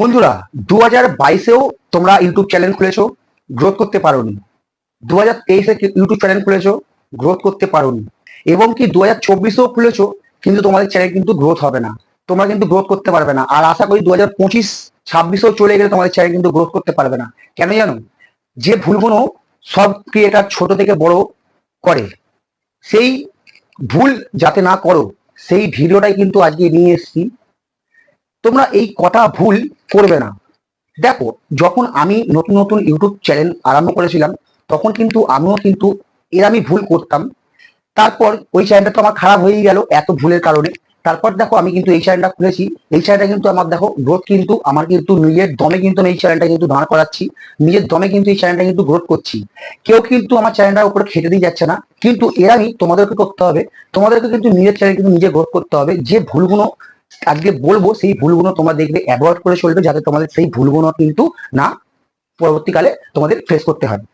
বন্ধুরা দু হাজার বাইশেও তোমরা ইউটিউব চ্যানেল খুলেছো গ্রোথ করতে পারোনি। দু হাজার তেইশে ইউটিউব চ্যানেল খুলেছো গ্রোথ করতে পারোনি। এবং কি দু হাজার চব্বিশেও খুলেছো, কিন্তু তোমাদের চ্যানেল কিন্তু গ্রোথ হবে না। তোমরা কিন্তু গ্রোথ করতে পারবে না। আর আশা করি দু হাজার পঁচিশ, ছাব্বিশেও চলে গেলে তোমাদের চ্যানেল কিন্তু গ্রোথ করতে পারবে না। কেন জানো? যে ভুলগুলো সব ক্রিয়েটার ছোট থেকে বড় করে, সেই ভুল যাতে না করো, সেই ভিডিওটাই কিন্তু আজকে নিয়ে এসেছি। তোমরা এই কটা ভুল করবে না। দেখো, যখন আমি নতুন নতুন ইউটিউব চ্যানেল আরম্ভ করেছিলাম, তখন কিন্তু আমিও কিন্তু এর আমি ভুল করতাম। তারপর ওই চ্যানেলটা তো আমার খারাপ হয়েই গেল এত ভুলের কারণে। তারপর দেখো, আমি কিন্তু এই চ্যানেলটা খুলেছি। এই চ্যানেলটা কিন্তু আমার দেখো গ্রোথ কিন্তু আমার কিন্তু নিজের দমে কিন্তু আমি এই চ্যানেলটা কিন্তু দাঁড় করাচ্ছি। নিজের দমে কিন্তু এই চ্যানেলটা কিন্তু গ্রোথ করছি। কেউ কিন্তু আমার চ্যানেলটার উপরে খেতে দিয়ে যাচ্ছে না। কিন্তু এর আমি তোমাদেরকে করতে হবে। তোমাদেরকে কিন্তু নিজের চ্যানেল কিন্তু নিজে গ্রোথ করতে হবে। যে ভুলগুলো আজকে বলব সেই ভুলগুলো তোমরা দেখবে অ্যাভয়েড করে চলবে যাতে তোমাদের সেই ভুলগুলো কিন্তু না পরবর্তীকালে তোমাদের ফেস করতে হবে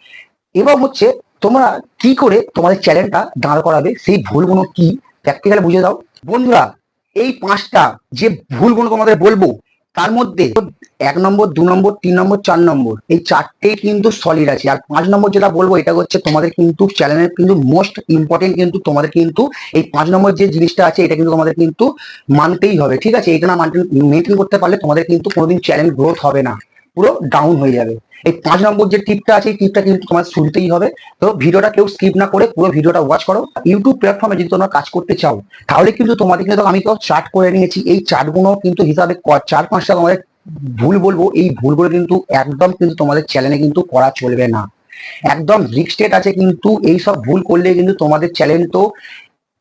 এবং হচ্ছে তোমরা কি করে তোমাদের চ্যালেঞ্জটা দাঁড় করাবে, সেই ভুলগুলো কি? প্র্যাকটিক্যালি বুঝে দাও। বন্ধুরা, এই পাঁচটা যে ভুলগুলো তোমাদের বলব তার মধ্যে এক নম্বর, দু নম্বর, তিন নম্বর, চার নম্বর, এই চারটে কিন্তু সলিড আছে। আর পাঁচ নম্বর যেটা বলব, এটা হচ্ছে তোমাদের কিন্তু চ্যানেলের কিন্তু মোস্ট ইম্পর্টেন্ট কিন্তু তোমাদের কিন্তু এই পাঁচ নম্বর যে জিনিসটা আছে, এটা কিন্তু তোমাদের কিন্তু মানতেই হবে, ঠিক আছে? এটা না মেনটেন করতে পারলে তোমাদের কিন্তু কোনোদিন চ্যানেল গ্রোথ হবে না। পুরো ডাউন হয়ে যাবে। এই পাঁচ নম্বর যে টিপটা আছে, এই টিপটা কিন্তু তোমার শুনতেই হবে। তো ভিডিওটা কেউ স্কিপ না করে পুরো ভিডিওটা ওয়াচ করো। ইউটিউব প্ল্যাটফর্মে যদি তোমরা কাজ করতে চাও, তাহলে কিন্তু তোমাদের কিন্তু আমি তো চার্ট করে নিয়েছি। এই চার্টগুলো কিন্তু হিসাবে চার পাঁচটা তোমাদের ভুল বলব, এই ভুলগুলো কিন্তু একদম কিন্তু তোমাদের চ্যানেলে কিন্তু করা চলবে না। একদম রিক্সটেট আছে কিন্তু এই সব ভুল করলে কিন্তু তোমাদের চ্যানেল তো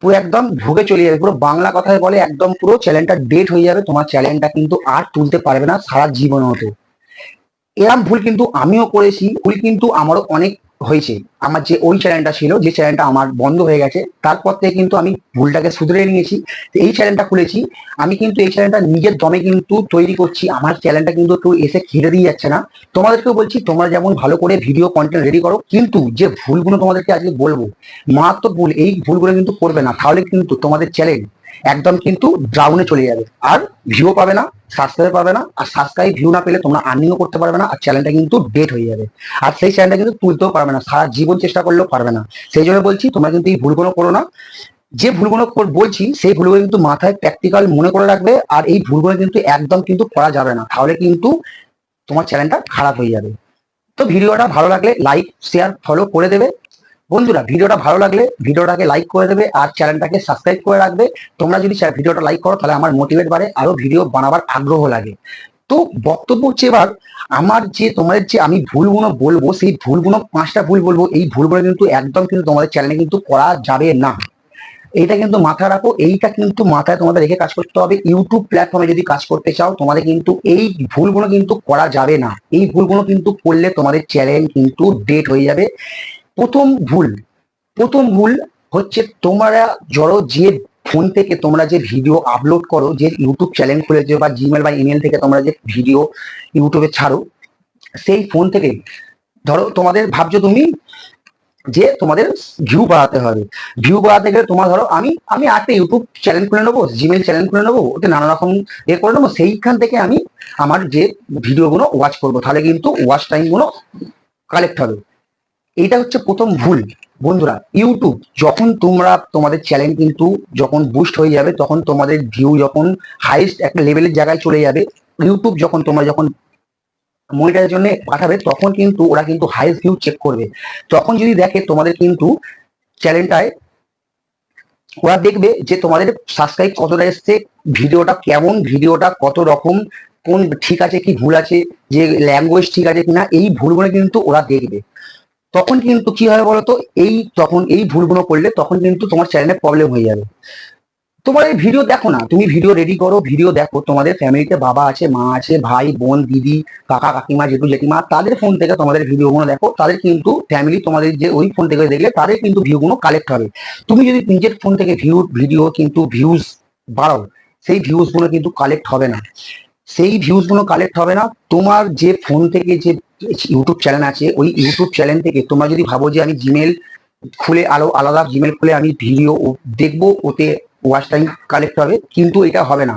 পুরো একদম ভুগে চলে যাবে। পুরো বাংলা কথায় বলে, একদম পুরো চ্যানেলটা ডেট হয়ে যাবে। তোমার চ্যানেলটা কিন্তু আর তুলতে পারবে না সারা জীবন হতো এরম ভুল কিন্তু আমিও করেছি, ভুল কিন্তু আমারও অনেক হয়েছে। আমার যে ওই চ্যানেলটা ছিল, যে চ্যানেলটা আমার বন্ধ হয়ে গেছে, তারপর থেকে কিন্তু আমি ভুলটাকে শুধরে নিয়েছি। এই চ্যানেলটা খুলেছি, আমি কিন্তু এই চ্যানেলটা নিজের দমে কিন্তু তৈরি করছি। আমার চ্যানেলটা কিন্তু একটু এসে খেতে দিয়ে যাচ্ছে না। তোমাদেরকেও বলছি, তোমরা যেমন ভালো করে ভিডিও কন্টেন্ট রেডি করো, কিন্তু যে ভুলগুলো তোমাদেরকে আজকে বলব, মারাত্মক ভুল, এই ভুলগুলো কিন্তু করবে না। তাহলে কিন্তু তোমাদের চ্যানেল একদম কিন্তু ডাউনে চলে যাবে। আর ভিউ পাবে না সাবস্ক্রাইব পাবে না, আর সাবস্ক্রাইব ভিউ না পেলে তোমরা আর্নিংও করতে পারবে না, আর চ্যানেলটা কিন্তু ডেট হয়ে যাবে। আর সেই চ্যানেলটা কিন্তু তুলতেও পারবে না, সারা জীবন চেষ্টা করলেও পারবে না। সেই জন্য বলছি, তোমরা কিন্তু এই ভুলগুলো করো না। যে ভুলগুলো বলছি, সেই ভুলগুলো কিন্তু মাথায় প্র্যাকটিক্যাল মনে করে রাখবে, আর এই ভুলগুলো কিন্তু একদম কিন্তু করা যাবে না। তাহলে কিন্তু তোমার চ্যানেলটা খারাপ হয়ে যাবে। তো ভিডিওটা ভালো লাগলে লাইক শেয়ার ফলো করে দেবে। বন্ধুরা, ভিডিওটা ভালো লাগলে ভিডিওটাকে লাইক করে দেবে আর চ্যানেলটাকে সাবস্ক্রাইব করে রাখবে। তোমরা যদি ভিডিওটা লাইক করো, তাহলে আমার মোটিভেট বাড়ে, আরও ভিডিও বানাবার আগ্রহ লাগে। তো বক্তব্য হচ্ছে এবার, আমার যে তোমাদের যে আমি ভুলগুলো বলব, সেই ভুলগুলো, পাঁচটা ভুল বলব, এই ভুলগুলো কিন্তু একদম কিন্তু তোমাদের চ্যানেলে কিন্তু করা যাবে না। এইটা কিন্তু মাথায় রাখো, এইটা কিন্তু মাথায় তোমাদের রেখে কাজ করতে হবে। ইউটিউব প্ল্যাটফর্মে যদি কাজ করতে চাও, তোমাদের কিন্তু এই ভুলগুলো কিন্তু করা যাবে না। এই ভুলগুলো কিন্তু করলে তোমাদের চ্যানেল কিন্তু ডেট হয়ে যাবে। প্রথম ভুল প্রথম ভুল হচ্ছে তোমরা জড়ো যে ফোন থেকে তোমরা যে ভিডিও আপলোড করো, যে ইউটিউব চ্যানেল খুলেছো বা জিমেল বা ইমেল থেকে তোমরা যে ভিডিও ইউটিউবে ছাড়ো, সেই ফোন থেকে ধরো তোমাদের ভাবছ তুমি যে তোমাদের ভিউ বাড়াতে হবে। ভিউ বাড়াতে গেলে তোমার ধরো আমি আমি একটা ইউটিউব চ্যানেল খুলে নেব জিমেল চ্যানেল খুলে নেব, ওতে নানা রকম এ করে নেব, সেইখান থেকে আমি আমার যে ভিডিওগুলো ওয়াচ করব, তাহলে কিন্তু ওয়াচ টাইমগুলো কালেক্ট হবে। এইটা হচ্ছে প্রথম ভুল। বন্ধুরা ইউটিউব যখন তোমরা তোমাদের চ্যানেল কিন্তু যখন বুস্ট হয়ে যাবে, তখন তোমাদের ভিউ যখন হাইস্ট একটা লেভেলের জায়গায় চলে যাবে। ইউটিউব যখন তোমরা যখন মনিটারের জন্য পাঠাবে, তখন কিন্তু ওরা কিন্তু হাইস্ট ভিউ চেক করবে। তখন যদি দেখে তোমাদের কিন্তু চ্যানেলটায় ওরা দেখবে যে তোমাদের সাবস্ক্রাইব কতটা এসছে, ভিডিওটা কেমন, ভিডিওটা কত রকম, কোন ঠিক আছে কি ভুল আছে, যে ল্যাঙ্গুয়েজ ঠিক আছে কিনা, এই ভুলগুলো কিন্তু ওরা দেখবে। তখন কিন্তু কি হবে বলতো? এই তখন এই ভুলগুলো করলে তখন কিন্তু তোমার চ্যানেলে প্রবলেম হয়ে যাবে। তোমার এই ভিডিও দেখো না, তুমি ভিডিও রেডি করো ভিডিও দেখো, তোমাদের ফ্যামিলিতে বাবা আছে, মা আছে, ভাই, বোন, দিদি, কাকা, কাকিমা, জেঠু, জেঠিমা, তাদের ফোন থেকে তোমাদের ভিডিওগুলো দেখো, তাদের কিন্তু ফ্যামিলি তোমাদের যে ওই ফোন থেকে দেখলে তাদের কিন্তু ভিউগুলো কালেক্ট হবে। তুমি যদি নিজের ফোন থেকে ভিউ ভিডিও কিন্তু ভিউজ বাড়াও, সেই ভিউজগুলো কিন্তু কালেক্ট হবে না। সেই ভিউজগুলো কালেক্ট হবে না। তোমার যে ফোন থেকে যে ইউটিউব চ্যানেল আছে, ওই ইউটিউব চ্যানেল থেকে তোমরা যদি ভাবো যে আমি জিমেল খুলে আলো আলাদা জিমেল খুলে আমি ভিডিও দেখব, ওতে ওয়াচ টাইম কালেক্ট হবে, কিন্তু এটা হবে না।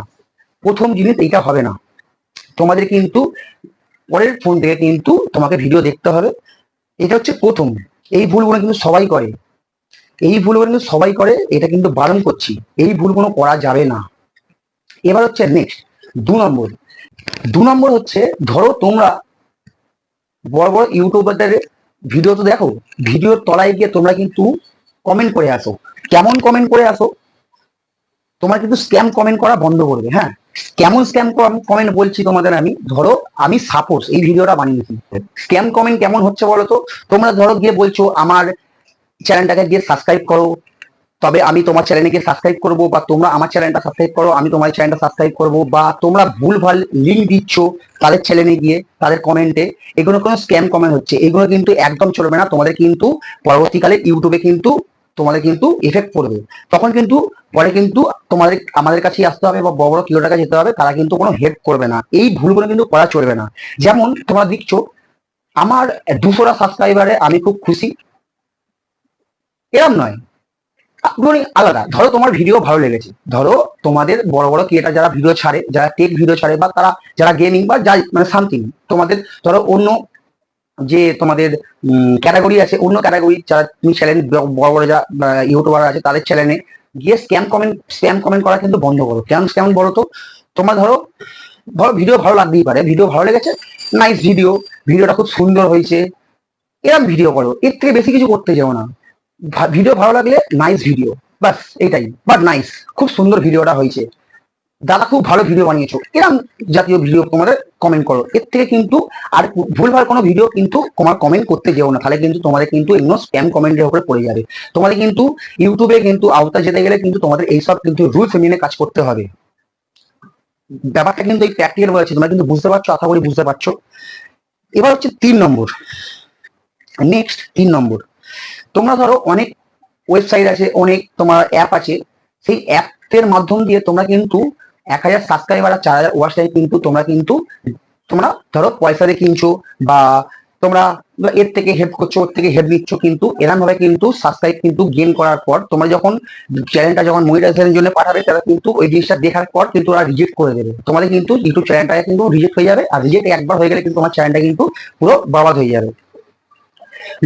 প্রথম জিনিস এইটা হবে না। তোমাদের কিন্তু পরের ফোন থেকে কিন্তু তোমাকে ভিডিও দেখতে হবে। এটা হচ্ছে প্রথম। এই ভুলগুলো কিন্তু সবাই করে। এই ভুলগুলো কিন্তু সবাই করে, এটা কিন্তু বারণ করছি। এই ভুলগুলো করা যাবে না। এবার হচ্ছে নেক্সট দু নম্বর। দু নম্বর হচ্ছে, ধরো তোমরা বড় বড় ইউটিউবারদের ভিডিও তো দেখো ভিডিওর তলায় গিয়ে তোমরা কিন্তু কমেন্ট করে আসো। কেমন কমেন্ট করে আসো? তোমরা কিন্তু স্ক্যাম কমেন্ট করা বন্ধ করবে হ্যাঁ? কেমন স্ক্যাম কমেন্ট বলছি তোমাদের আমি? ধরো, আমি সাপোজ এই ভিডিওটা বানিয়েছি। স্ক্যাম কমেন্ট কেমন হচ্ছে বলো তো? তোমরা ধরো গিয়ে বলছো, আমার চ্যানেলটাকে গিয়ে সাবস্ক্রাইব করো। তবে আমি তোমার চ্যানেলে গিয়ে সাবস্ক্রাইব করব বা তোমরা আমার চ্যানেলটা সাবস্ক্রাইব করো, আমি তোমার চ্যানেলটা সাবস্ক্রাইব করব বা তোমরা ভুলভাল লিঙ্ক দিচ্ছ তাদের চ্যানেলে গিয়ে, তাদের কমেন্টে এগুলো কোনো স্ক্যাম কমেন্ট হচ্ছে। এগুলো কিন্তু একদম চলবে না, তোমাদের কিন্তু পরবর্তীকালে ইউটিউবে কিন্তু, তোমাদের কিন্তু এফেক্ট পড়বে। তখন কিন্তু, পরে কিন্তু তোমাদের, আমাদের কাছেই আসতে হবে বা বড় বড় কিলো টাকা যেতে হবে, তারা কিন্তু কোনো হেল্প করবে না। এই ভুলগুলো কিন্তু করা চলবে না। যেমন তোমরা দেখছ, আমার দুশোটা সাবস্ক্রাইবারে আমি খুব খুশি। এরম নয়। ধরি আলাদা। ধরো তোমার ভিডিও ভালো লেগেছে। ধরো তোমাদের বড় বড় ক্রিয়েটার যারা ভিডিও ছাড়ে, যারা টেক ভিডিও ছাড়ে বা তারা, যারা গেমিং বা যাই মানে সামথিং তোমাদের, ধরো অন্য যে তোমাদের ক্যাটাগরি আছে, অন্য ক্যাটাগরি যারা তুমি চ্যানেল বড় বড় যা ইউটিউবার আছে তাদের চ্যানেলে গিয়ে স্ক্যাম কমেন্ট স্ক্যাম কমেন্ট করা কিন্তু বন্ধ করো। কেন স্ক্যাম বলো তো? তোমার ধরো ধরো ভিডিও ভালো লাগতেই পারে। ভিডিও ভালো লেগেছে নাইস ভিডিও ভিডিওটা খুব সুন্দর হয়েছে। এরকম ভিডিও করো। এর থেকে বেশি কিছু করতে যাও না। ভিডিও ভালো লাগলে নাইস ভিডিও বাস এটাই বাট নাইস খুব সুন্দর ভিডিওটা হয়েছে। দাদা খুব ভালো ভিডিও বানিয়েছো। এরকম জাতীয় ভিডিও তোমাদের কমেন্ট করো। এর থেকে কিন্তু আর ভুলভাল কোনো ভিডিও কিন্তু তোমার কমেন্ট করতে যেও না। তাহলে কিন্তু তোমাদের কিন্তু এগুলো স্প্যাম কমেন্টের উপরে পড়ে যাবে। তোমাদের কিন্তু ইউটিউবে কিন্তু আওতা যেতে গেলে কিন্তু তোমাদের এইসব কিন্তু রুলস মেনে কাজ করতে হবে। ব্যাপারটা কিন্তু এই প্র্যাকটিক্যাল বলেছে। তোমরা কিন্তু বুঝতে পারছ, আশা করি বুঝতে পারছ। এবার হচ্ছে তিন নম্বর। নেক্সট তিন নম্বর। তোমরা ধরো অনেক ওয়েবসাইট আছে, অনেক তোমার অ্যাপ আছে। সেই অ্যাপের মাধ্যম দিয়ে তোমরা কিন্তু এক হাজার সাবস্ক্রাইবার আর চার হাজার ওয়াচ টাইম কিন্তু তোমরা কিন্তু তোমরা ধরো পয়সা দিয়ে কিনছো বা তোমরা এর থেকে হেল্প করছ, ওর থেকে হেল্প নিচ্ছ কিন্তু এরকম ভাবে কিন্তু সাবস্ক্রাইব কিন্তু গেন করার পর তোমরা যখন চ্যানেলটা যখন মনিটাইজেশনের জন্য পাঠাবে, তারা কিন্তু ওই জিনিসটা দেখার পর কিন্তু ওরা রিজেক্ট করে দেবে। তোমাদের কিন্তু ইউটিউব চ্যানেলটা কিন্তু রিজেক্ট হয়ে যাবে, আর রিজেক্ট একবার হয়ে গেলে কিন্তু তোমার চ্যানেলটা কিন্তু পুরো বরবাদ হয়ে যাবে।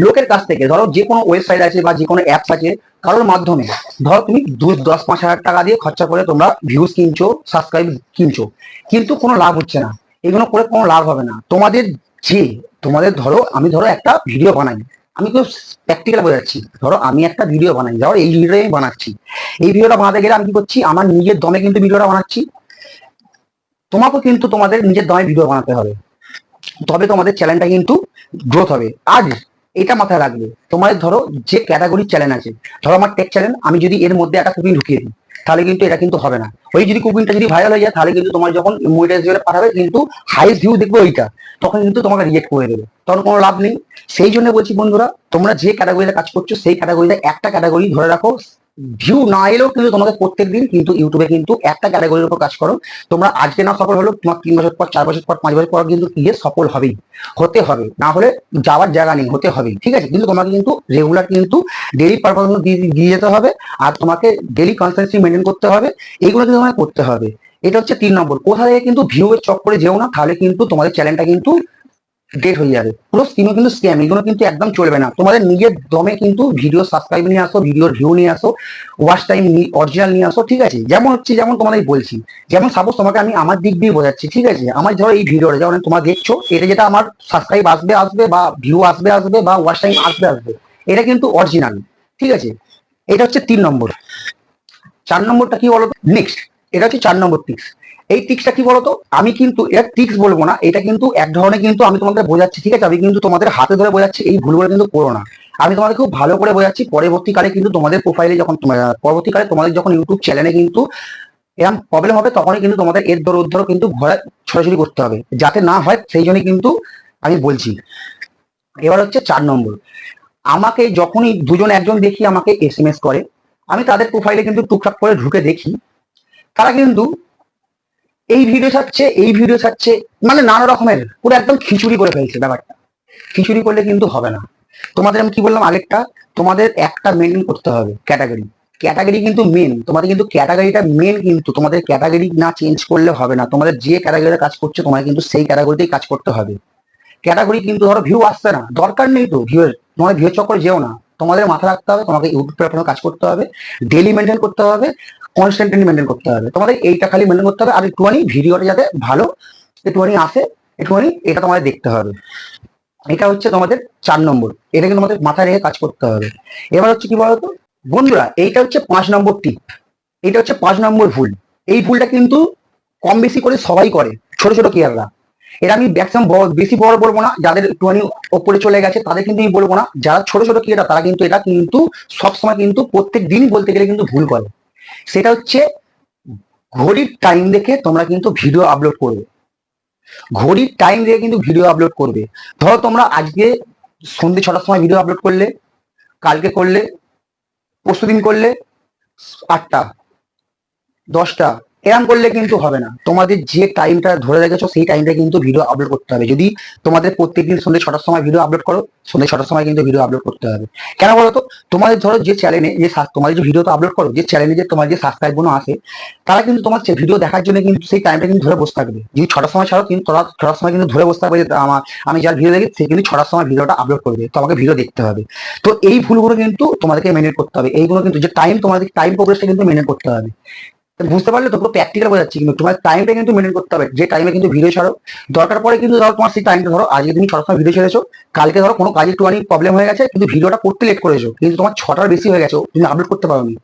লোকের কাছ থেকে, ধরো যে কোনো ওয়েবসাইট আছে বা যে কোনো অ্যাপস আছে, কারোর মাধ্যমে, ধরো তুমি দু, দশ, পাঁচ হাজার টাকা দিয়ে খরচা করে তোমরা ভিউজ কিনছো সাবস্ক্রাইব কিনছো, কিন্তু কোনো লাভ হচ্ছে না। এগুলো করে কোনো লাভ হবে না। তোমাদের যে, তোমাদের ধরো, আমি ধরো একটা ভিডিও বানাই। আমি তো প্র্যাকটিক্যাল বোঝাচ্ছি। ধরো আমি একটা ভিডিও বানাই, ধরো এই ভিডিওটা আমি বানাচ্ছি। এই ভিডিওটা বানাতে গেলে আমি কি করছি? আমার নিজের দমে কিন্তু ভিডিওটা বানাচ্ছি। তোমাকেও কিন্তু তোমাদের নিজের দমে ভিডিও বানাতে হবে। তবে তোমাদের চ্যানেলটা কিন্তু গ্রোথ হবে। আজ এটা মাথায় রাখবে। তোমার ধরো যে ক্যাটাগরির চ্যানেল আছে, ধরো আমার টেক চ্যানেল আমি যদি এর মধ্যে একটা কুকিং ঢুকিয়ে দিই, তাহলে কিন্তু এটা কিন্তু হবে না। ওই যদি কুকিংটা যদি ভাইরাল হয়ে যায়, তাহলে কিন্তু তোমার যখন মনিটাইজেশনে পাঠাবে, কিন্তু হাইস্ট ভিউ দেখবে ওইটা। তখন কিন্তু তোমাকে রিয়েক্ট করে দেবে। তখন কোনো লাভ নেই। সেই জন্য বলছি বন্ধুরা, তোমরা যে ক্যাটাগরিতে কাজ করছ, সেই ক্যাটাগরিতে একটা ক্যাটাগরি ধরে রাখো ভিউ না এলেও কিন্তু তোমাকে প্রত্যেক দিন কিন্তু ইউটিউবে কিন্তু একটা ক্যাটাগরির উপর কাজ করো। তোমরা আজকে না সফল হলো তোমার তিন বছর পর, চার বছর পর, পাঁচ বছর পর কিন্তু গিয়ে সফল হবেই। হতে হবে। না হলে যাওয়ার জায়গা নেই, হতে হবে ঠিক আছে? কিন্তু তোমাকে কিন্তু রেগুলার কিন্তু ডেলি পারফরমেন্স দিয়ে যেতে হবে আর তোমাকে ডেলি কনসেন্সি মেনটেন করতে হবে। এইগুলো কিন্তু তোমাকে করতে হবে। এটা হচ্ছে তিন নম্বর। কোথা থেকে কিন্তু ভিউ এর চক্করে যেও না, তাহলে কিন্তু তোমাদের চ্যানেলটা কিন্তু ডেট হয়ে যাবে। পুরো স্কিমও কিন্তু স্ক্যাম এগুলো কিন্তু একদম চলবে না। তোমাদের নিজের দমে কিন্তু ভিডিও সাবস্ক্রাইব নিয়ে আসো ভিডিওর ভিউ নিয়ে আসো ওয়াচ টাইম অরিজিনাল নিয়ে আসো, ঠিক আছে? যেমন হচ্ছে, যেমন তোমাদের বলছি, যেমন সাপোজ তোমাকে আমি আমার দিক দিয়ে বোঝাচ্ছি, ঠিক আছে? আমার ধরো এই ভিডিওটা যেমন তোমরা দেখছ, এটা যেটা আমার সাবস্ক্রাইব আসবে আসবে বা ভিউ আসবে আসবে বা ওয়াচ টাইম আসবে আসবে, এটা কিন্তু অরিজিনাল ঠিক আছে? এটা হচ্ছে তিন নম্বর। চার নম্বরটা কি বলো নেক্সট এটা হচ্ছে চার নম্বর টিক্স এই টিক্সটা কি বলতো? আমি কিন্তু এটা টিক্স বলব না, এটা কিন্তু এক ধরনের কিন্তু আমি তোমাদের বোঝাচ্ছি, ঠিক আছে? আমি কিন্তু তোমাদের হাতে ধরে বোঝাচ্ছি, এই ভুলগুলো কিন্তু করো না। আমি তোমাদের খুব ভালো করে বোঝাচ্ছি, পরবর্তীকালে কিন্তু তোমাদের প্রোফাইলে যখন পরবর্তীকালে তোমাদের যখন ইউটিউব চ্যানেলে কিন্তু এরকম প্রবলেম হবে, তখনই কিন্তু তোমাদের এর দর উদ্ধর কিন্তু ঘোরা ছোটাছুটি করতে হবে। যাতে না হয়, সেই জন্যই কিন্তু আমি বলছি। এবার হচ্ছে চার নম্বর। আমাকে যখনই দুজন, একজন দেখি আমাকে এস করে, আমি তাদের প্রোফাইলে কিন্তু টুকটাক করে ঢুকে দেখি। তারা কিন্তু এই ভিডিও ছাড়ছে এই ভিডিও ছাড়ছে মানে নানা রকমের, পুরো একদম খিচুড়ি করে ফেলছে ব্যাপারটা। খিচুড়ি করলে কিন্তু হবে না। তোমাদের আমি কি বললাম আগেরটা তোমাদের একটা মেনটেন করতে হবে ক্যাটাগরি ক্যাটাগরি কিন্তু মেন তোমাদের কিন্তু ক্যাটাগরিটা মেন কিন্তু, তোমাদের ক্যাটাগরি না চেঞ্জ করলে হবে না। তোমাদের যে ক্যাটাগরিতে কাজ করছে তোমার কিন্তু সেই ক্যাটাগরিতেই কাজ করতে হবে। ক্যাটাগরি কিন্তু ধরো ভিউ আসছে না। দরকার নেই তো ভিউ তোমার ভিউ চক্করে যেও না। তোমাদের মাথা রাখতে হবে, তোমাকে ইউটিউব প্ল্যাটফর্মে কাজ করতে হবে। ডেলি মেনটেন করতে হবে। কনস্ট্যান্টলি মেনটেন করতে হবে। তোমাদের এইটা খালি মেনটেন করতে হবে, আর একটুখানি ভিডিওটা যাতে ভালো একটুখানি আসে, একটুখানি এটা তোমাদের দেখতে হবে। এটা হচ্ছে তোমাদের চার নম্বর। এটা কিন্তু তোমাদের মাথায় রেখে কাজ করতে হবে। এবার হচ্ছে কি বলতো? বন্ধুরা, এইটা হচ্ছে পাঁচ নম্বর টিপ এটা হচ্ছে পাঁচ নম্বর ভুল। এই ভুলটা কিন্তু কম বেশি করে সবাই করে, ছোট ছোট কেয়াররা এটা আমি ম্যাক্সিমাম বেশি বড় বলব না, যাদের একটুখানি ওপরে চলে গেছে, তাদের কিন্তু বলব না। যারা ছোট ছোট ক্রিয়েটার তারা কিন্তু এটা কিন্তু সবসময় কিন্তু প্রত্যেক দিনই বলতে গেলে কিন্তু ভুল করে। সেটা হচ্ছে ঘড়ির টাইম দেখে তোমরা কিন্তু ভিডিও আপলোড করবে। ঘড়ির টাইম দেখে কিন্তু ভিডিও আপলোড করবে। ধরো তোমরা আজকে সন্ধে ছটার সময় ভিডিও আপলোড করলে, কালকে করলে পরশু দিন করলে আটটা, দশটা এরম করলে কিন্তু হবে না। তোমাদের যে টাইমটা ধরে রেখেছো, সেই টাইমটা কিন্তু ভিডিও আপলোড করতে হবে। যদি তোমাদের প্রত্যেকদিন সন্ধ্যে ছটার সময় ভিডিও আপলোড করো, সন্ধ্যে ছটার সময় কিন্তু ভিডিও আপলোড করতে হবে। কেন বলো তো? তোমাদের ধরো যে চ্যানেলে যে তোমাদের যে ভিডিও তো আপলোড করো, যে চ্যানেলে যে তোমার যে সাবস্ক্রাইবগুলো আসে, তারা কিন্তু তোমার ভিডিও দেখার জন্য কিন্তু সেই টাইমটা কিন্তু ধরে বসে থাকবে। যদি ছটার সময় ছাড়ো, কিন্তু তারা ছটার সময় কিন্তু ধরে বসে থাকবে যে আমার আমি যার ভিডিও দেখি, সে কিন্তু ছটার সময় ভিডিওটা আপলোড করবে। তো আমাকে ভিডিও দেখতে হবে। তো এই ভুলগুলো কিন্তু তোমাদেরকে মেনটেন করতে হবে। এইগুলো কিন্তু যে টাইম তোমাদের টাইম প্রোগ্রেসটা কিন্তু মেনটেন করতে হবে। বুঝতে পারলে তো পুরো প্র্যাকটিক্যাল বোঝাচ্ছি, কিন্তু তোমার টাইমটা কিন্তু মেনটেন করতে হবে। যে টাইমে কিন্তু ভিডিও ছাড়ো, দরকার পড়ে কিন্তু ধরো তোমার সেই টাইমটা ধরো, আজকে তুমি ছটার সময় ভিডিও ছেড়েছো, কালকে ধরো কোনো কাজে একটুখানি প্রবলেম হয়ে গেছে, কিন্তু ভিডিওটা করতে লেট করেছ, কিন্তু তোমার ছটার বেশি হয়ে গেছে, তুমি আপলোড করতে পারোনি।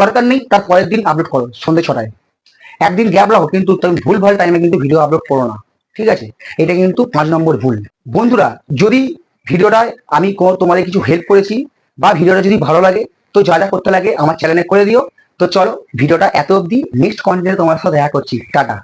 দরকার নেই, তার পরের দিন আপলোড করো, সন্ধ্যে ছটায়। একদিন গ্যাপ রাখো, কিন্তু তুমি ভুল ভালো টাইমে কিন্তু ভিডিও আপলোড করো না, ঠিক আছে? এটা কিন্তু পাঁচ নম্বর ভুল। বন্ধুরা, যদি ভিডিওটায় আমি তোমাদের কিছু হেল্প করেছি, বা ভিডিওটা যদি ভালো লাগে, তো যা যা করতে লাগে, আমার চ্যানেলে করে দিও। তো চলো ভিডিওটা এত অবধি নেক্সট কন্টেন্টে তোমার সাথে দেখা করছি টাটা।